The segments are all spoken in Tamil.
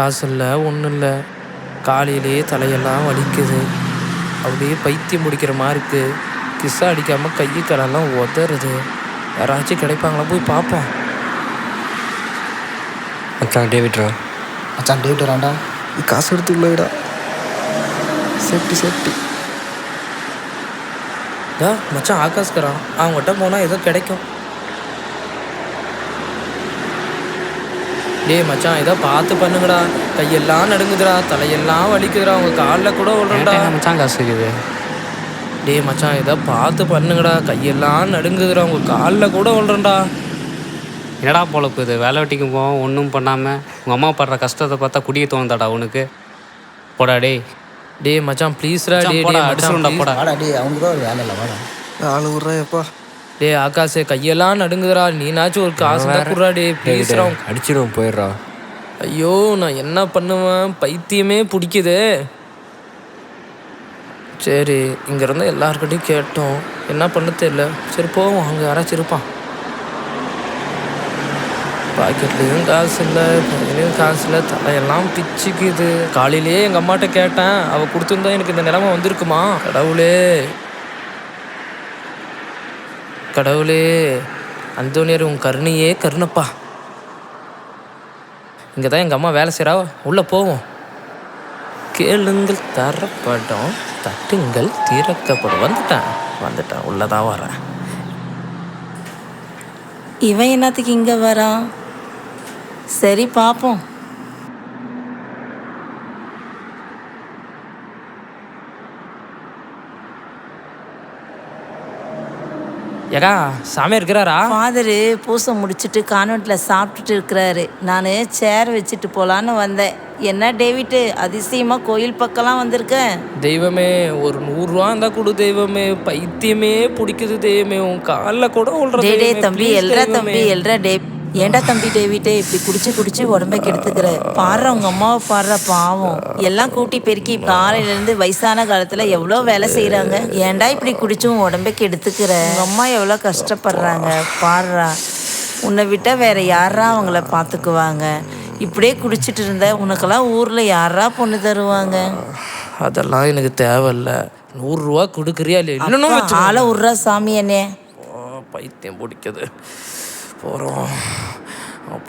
காசு இல்லை ஒன்றும் இல்லை காலையிலேயே தலையெல்லாம் வலிக்குது. அப்படியே பைத்தியம் முடிக்கிற மாதிரி இருக்கு கிஸ்ஸா அடிக்காமல் கை காலெல்லாம் உதறுது. யாராச்சும் கிடைப்பாங்களா போய் பார்ப்போம். மச்சான் டேவிட்ரா மச்சான் டேவிட் வரான்டா நீ காசு எடுத்து உள்ளடா சேஃப்டி சேஃப்டி. மச்சான் ஆகாஷ்கரான் அவங்ககிட்ட போனால் ஏதோ கிடைக்கும். டேய் மச்சான் ஏதோ பார்த்து பண்ணுங்கடா. கையெல்லாம் நடுங்குதுடா. தலையெல்லாம் வலிக்குதுடா. அவங்க காலில் கூட விடுறா மச்சான் காசு இருக்குது டேய் மச்சான் ஏதோ பார்த்து பண்ணுங்கடா. கையெல்லாம் நடுங்குதுடா. உங்க காலில் கூட விழுறேன்டா. என்னடா பொழப்பு இது வேலை வெட்டிக்கு போவோம் ஒன்றும் பண்ணாமல் உங்கள் அம்மா படுற கஷ்டத்தை பார்த்தா குடிய தோணுதாடா உனக்கு. போடா டேய். டேய் மச்சான் ப்ளீஸ்ரா போடா, டேய் மச்சான். போடா. தான் ஒரு வேலை இல்லை வாடா. ஆளு விட்றேப்பா டேய் ஆகாஷே கையெல்லாம் நடுங்குதுடா. நீனாச்சும் ஒரு காசு தான் குடுறா ப்ளீஸ்ரா அடிச்சிடுவோம் போயிடுறா. ஐயோ நான் என்ன பண்ணுவேன்? பைத்தியமே பிடிக்குது. சரி இங்கேருந்து எல்லாருக்கிட்டையும் கேட்டோம். என்ன பண்ண தெரியல. சரி போவோம். அங்கே யாராச்சும் இருப்பான் பாக்கெட்லேயும் காசு இல்லை காசு இல்லை. தலையெல்லாம் பிச்சுக்குது. காலையிலேயே எங்கள் அம்மாட்ட கேட்டேன். அவள் கொடுத்துருந்தா எனக்கு இந்த நிலைமை வந்திருக்குமா? கடவுளே. கடவுளே அந்தோனியர் உன் கருணையே கருணப்பா. இங்கே தான் எங்கள் அம்மா வேலை செய்கிறா உள்ளே போவோம். கேளுங்கள் தரப்படும் தட்டுங்கள் திறக்கப்படும். வந்துட்டேன். வந்துட்டேன். உள்ளதான் வரேன் இவன் என்னத்துக்கு இங்கே வரான்? சரி பார்ப்போம் ஏகா சாமி இருக்கிறாரா? ஃபாதரு பூசை முடிச்சுட்டு கான்வெண்ட்ல சாப்பிட்டுட்டு இருக்கிறாரு. நான் சேர் வச்சுட்டு போலான்னு வந்தேன். என்ன டேவிட்டு அதிசயமா கோயில் பக்கம்லாம் வந்திருக்கேன். தெய்வமே ஒரு நூறுரூவா இருந்தால் கொடு தெய்வமே. பைத்தியமே பிடிக்குது தெய்வமே. உன் காலில் கூட டே டே தம்பி தெய்வமே. தம்பி எல்ரா டே ஏன்டா தம்பி டேவிட்டே இப்படி குடிச்சு குடிச்சு உடம்ப கெடுத்துக்கிற? பாடுற உங்க அம்மாவை பாடுற பாவம். எல்லாம் கூட்டி பெருக்கி காலையில இருந்து வயசான காலத்துல எவ்வளோ வேலை செய்றாங்க? ஏன்டா இப்படி குடிச்சும் உடம்ப கெடுத்துக்கிற? உங்க அம்மா எவ்வளோ கஷ்டப்படுறாங்க பாடுறா. உன்னை விட்டா வேற யாரா அவங்கள பார்த்துக்குவாங்க இப்படியே குடிச்சிட்டு இருந்த உனக்கெல்லாம் ஊர்ல யாரா பொண்ணு தருவாங்க? அதெல்லாம் எனக்கு தேவையில்ல. நூறுரூவா கொடுக்குறியா இல்லை இல்லைன்னு அப்பா, ஆளை விட்றா சாமி என்னே பைத்தியம் பிடிக்குது. போகிறோம்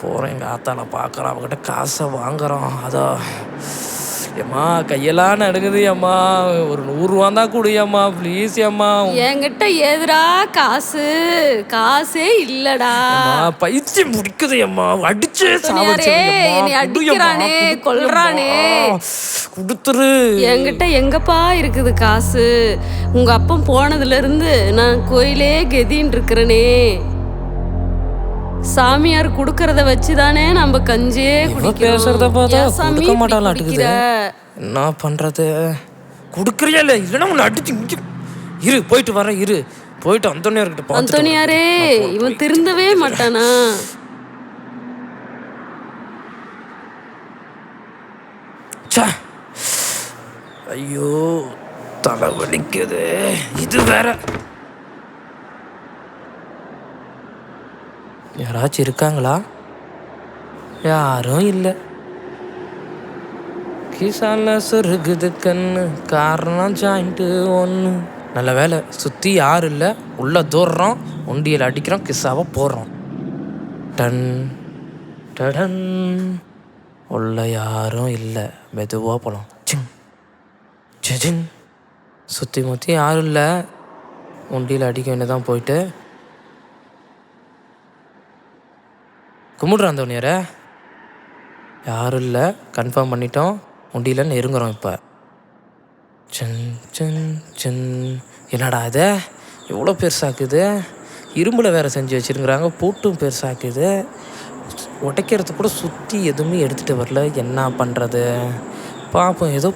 போகிறோம் எங்கள் ஆத்தால பார்க்குறோம் அவகிட்ட காசை வாங்குறோம் அதோ. ஏம்மா கையெல்லாம் நடுங்குது ஏம்மா. ஒரு நூறுரூவா தான் கொடுயம்மா ப்ளீஸ் ஏம்மா. என்கிட்ட ஏதுடா காசு? காசே இல்லடா. அம்மா, பைத்தியம் பிடிக்குது அம்மா அடிச்சே அடிக்கிறானே, கொல்றானே. கொடுத்துரு. என்கிட்ட எங்கப்பா இருக்குது காசு? உங்க அப்பன் போனதுல இருந்து நான் கோயிலே கெதின்னு இருக்கிறனே. சாமியார் குடுக்கறத வச்சுதானே நம்ம கஞ்சே பேசுறத பார்த்தா கொடுக்க மாட்டாளாட்டுக்குது என்ன பண்றது? குடுக்குறியா இல்லை இல்லைன்னா உன்னை அடிச்சு இரு போயிட்டு வரேன் இரு. போயிட்டு அந்தோனியார்கிட்ட அந்தோனியாரே இவன் திருந்தவே மாட்டானா. ஐயோ தலை வலிக்குது. இது வேற. யாராச்சும் இருக்காங்களா? யாரும் இல்லை. கிசால சுருகுது கண்ணு காரணம் ஜாயிண்ட்டு ஒன்று நல்ல வேலை சுற்றி யாரும் இல்லை? உள்ளே தூடுறோம் உண்டியில் அடிக்கிறோம் கிசாவை போடுறோம். டன் டடன். உள்ள யாரும் இல்லை. மெதுவாக போகலாம் சிங் சிங் சுற்றி முற்றி யாரும் இல்லை. உண்டியில் அடிக்க வேண்டியதான் போயிட்டு கும்பிடுறான் தோனியரை யாரும் இல்லை கன்ஃபார்ம் பண்ணிட்டோம். உண்டியில் நெருங்குறோம் இப்போ. சின் சின் சின். என்னடா இது? எவ்வளோ பெருசாக்குது. இரும்பில் வேற செஞ்சு வச்சிருக்கிறாங்க. பூட்டும் பெருசாக்குது. உடைக்கிறதுக்கு கூட சுற்றி எதுவுமே எடுத்துகிட்டு வரல. என்ன பண்ணுறது பார்ப்போம் ஏதோ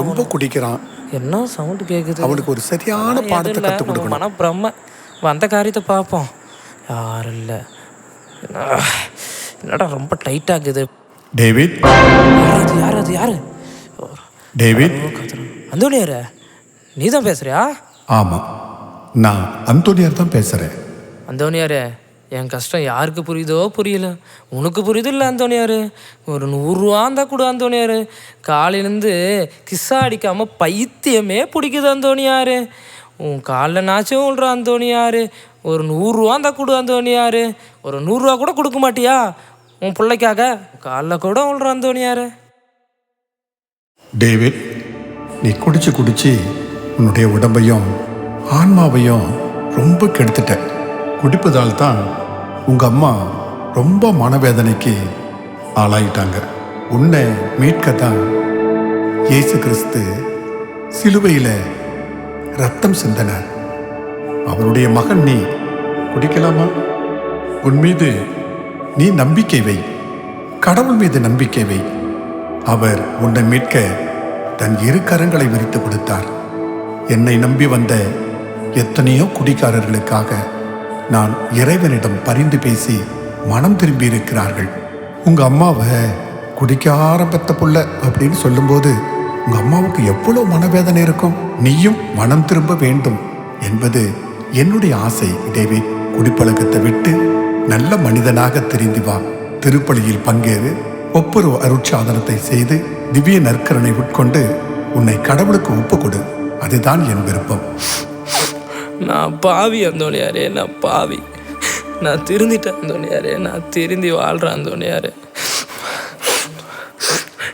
ரொம்ப. குடிக்கிறான். என்ன சவுண்டு கேட்குது அவனுக்கு ஒரு சரியான பாடத்தை கற்றுக் கொடுக்கணும். மன பிரம்ம வந்த காரியத்தை பார்ப்போம் யாரும் இல்லை என்னடா ரொம்ப டைட்டாகுது டேவிட். யாராவது யாராவது யாரு? டேவிட். அந்தோனியார நீ தான் பேசுறியா? ஆமாம் நான் அந்தோனியார் தான் பேசுகிறேன் அந்தோனியாரே என் கஷ்டம் யாருக்கு புரியுதோ புரியல. உனக்கு புரியுது இல்லை அந்தோனியாரு ஒரு நூறுரூவா இருந்தால் கொடு அந்தோனியாரு காலையிலேருந்து கிஸ்ஸா அடிக்காமல் பைத்தியமே பிடிக்குது அந்தோனியாரு உன் காலில் நாச்சும் விழ்ற அந்தோனியாரு ஒரு நூறுரூவா இருந்தால் கொடு அந்தோனியார் ஒரு நூறுரூவா கூட கொடுக்க மாட்டியா? உன் பிள்ளைக்காக காலைல கூட விழ்ற அந்தோனியார் டேவிட் நீ குடிச்சு குடிச்சு உன்னுடைய உடம்பையும் ஆன்மாவையும் ரொம்ப கெடுத்துட்ட. குடிப்பதால் தான் உங்க அம்மா ரொம்ப மனவேதனைக்கு ஆளாயிட்டாங்க. உன்னை மீட்க தான் இயேசு கிறிஸ்து சிலுவையில் ரத்தம் சிந்தனை. அவருடைய மகன் நீ. குடிக்கலாமா? உன் மீது நீ நம்பிக்கை வை. கடவுள் மீது நம்பிக்கை வை. அவர் உன்னை மீட்க தன் இரு கரங்களை விரித்து கொடுத்தார். என்னை நம்பி வந்த எத்தனையோ குடிக்காரர்களுக்காக நான் இறைவனிடம் பரிந்து பேசி மனம் திரும்பி இருக்கிறார்கள் உங்க அம்மாவை குடிக்க ஆரம்பித்த புள்ள அப்படின்னு சொல்லும்போது உங்க அம்மாவுக்கு எவ்வளோ மனவேதனை இருக்கும்? நீயும் மனம் திரும்ப வேண்டும் என்பது என்னுடைய ஆசை டேவிட் குடிப்பழக்கத்தை விட்டு நல்ல மனிதனாக தெரிந்து வா. திருப்பலியில் பங்கேறு ஒப்புரவு அருட்சாதனத்தை செய்து திவ்ய நற்கரனை உட்கொண்டு உன்னை கடவுளுக்கு ஒப்பு கொடு அதுதான் என் விருப்பம். நான் பாவி அந்தோனியாரே நான் பாவி. நான் திருந்திட்டேன் அந்தோனியாரே நான் திருந்தி வாழ்கிறேன் அந்தோனியாரே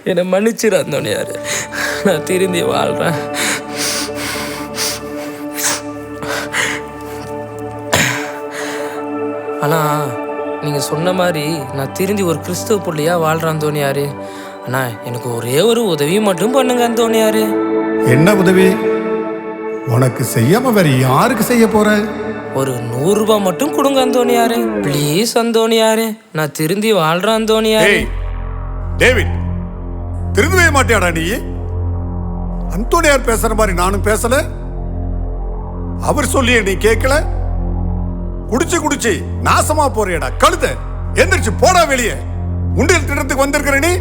என்னை மன்னிச்சிரு அந்தோனியாரே நான் திருந்தி வாழ்கிறேன் ஆனால் நீங்கள் சொன்ன மாதிரி நான் திருந்தி ஒரு கிறிஸ்துவ பிள்ளையாக வாழ்கிறேன் அந்தோனியாரு அண்ணா எனக்கு ஒரே ஒரு உதவி மட்டும் பண்ணுங்க அந்தோனியாரு என்ன உதவி? உனக்கு செய்யாம வேற யாருக்கு செய்ய போற? ஒரு நூறுரூபா மட்டும் கொடுங்க அந்தோனியாரு ப்ளீஸ் அந்தோனியாரு நான் திருந்தி வாழ்றேன் அந்தோனியாரு ஏய் டேவிட் திருந்தவே மாட்டியாடா நீ? அந்தோனியார் பேசுற மாதிரி நானும் பேசல? அவர் சொல்லிய நீ கேட்கல? குடிச்சு குடிச்சு நாசமா போறியடா. கழுத எந்திரிச்சு போடா வெளியே. உண்டியல் திட்டத்துக்கு வந்திருக்கிற நீ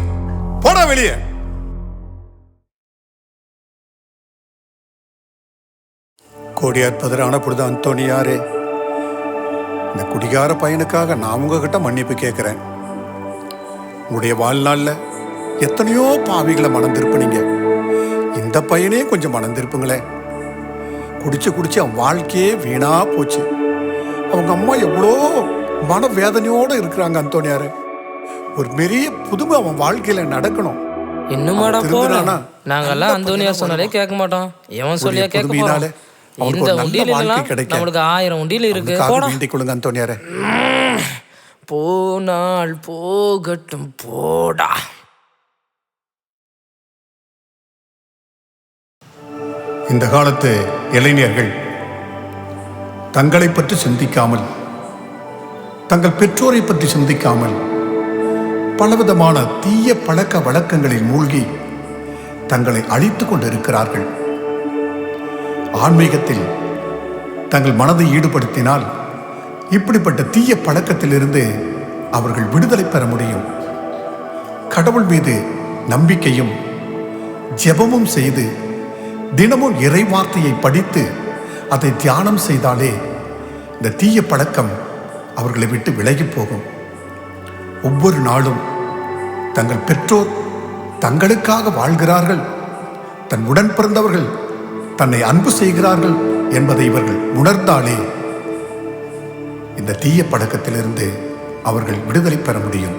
போடா வெளியே. கோடியார் பதறான பொழுது அந்தோனியாரே இந்த குடிகார பையனுக்காக நான் உங்ககிட்ட மன்னிப்பு கேட்கிறேன். உங்களுடைய வாழ்நாளில் எத்தனையோ பாவிகளை மனம் திருப்பினீங்க இந்த பையனே கொஞ்சம் மனம் திருப்புங்களேன் குடிச்சு குடிச்சு அவன் வாழ்க்கையே வீணா போச்சு. அவங்க அம்மா எவ்வளோ மன வேதனையோட இருக்கிறாங்க அந்தோனியாரு ஒரு பெரிய புதுமை அவன் வாழ்க்கையில நடக்கணும். போறோம் திருந்தினானா? நாங்கெல்லாம் பையனா சொன்னாலே கேட்க மாட்டோம். எவன் சொல்லியா கேட்க போறோம்? இந்த உண்டியல் நம்மளுக்கு ஆயிரம் உண்டியல் இருக்கு. போடா. வேண்டிக் அந்தோனியாரே போனால் போகட்டும் போடா. இந்த காலத்து இளைஞர்கள் தங்களை பற்றி சிந்திக்காமல் தங்கள் பெற்றோரை பற்றி சிந்திக்காமல் பலவிதமான தீய பழக்க வழக்கங்களில் மூழ்கி தங்களை அழித்துக் கொண்டிருக்கிறார்கள். ஆன்மீகத்தில் தங்கள் மனதை ஈடுபடுத்தினால் இப்படிப்பட்ட தீய பழக்கத்திலிருந்து அவர்கள் விடுதலை பெற முடியும். கடவுள் மீது நம்பிக்கையும் ஜெபமும் செய்து தினமும் இறைவார்த்தையை படித்து அதை தியானம் செய்தாலே இந்த தீய பழக்கம் அவர்களை விட்டு விலகி போகும். ஒவ்வொரு நாளும் தங்கள் பெற்றோர் தங்களுக்காக வாழ்கிறார்கள். தன் உடன் பிறந்தவர்கள் தன்னை அன்பு செய்கிறார்கள் என்பதை இவர்கள் உணர்ந்தாலே இந்த தீய பழக்கத்திலிருந்து அவர்கள் விடுதலை பெற முடியும்.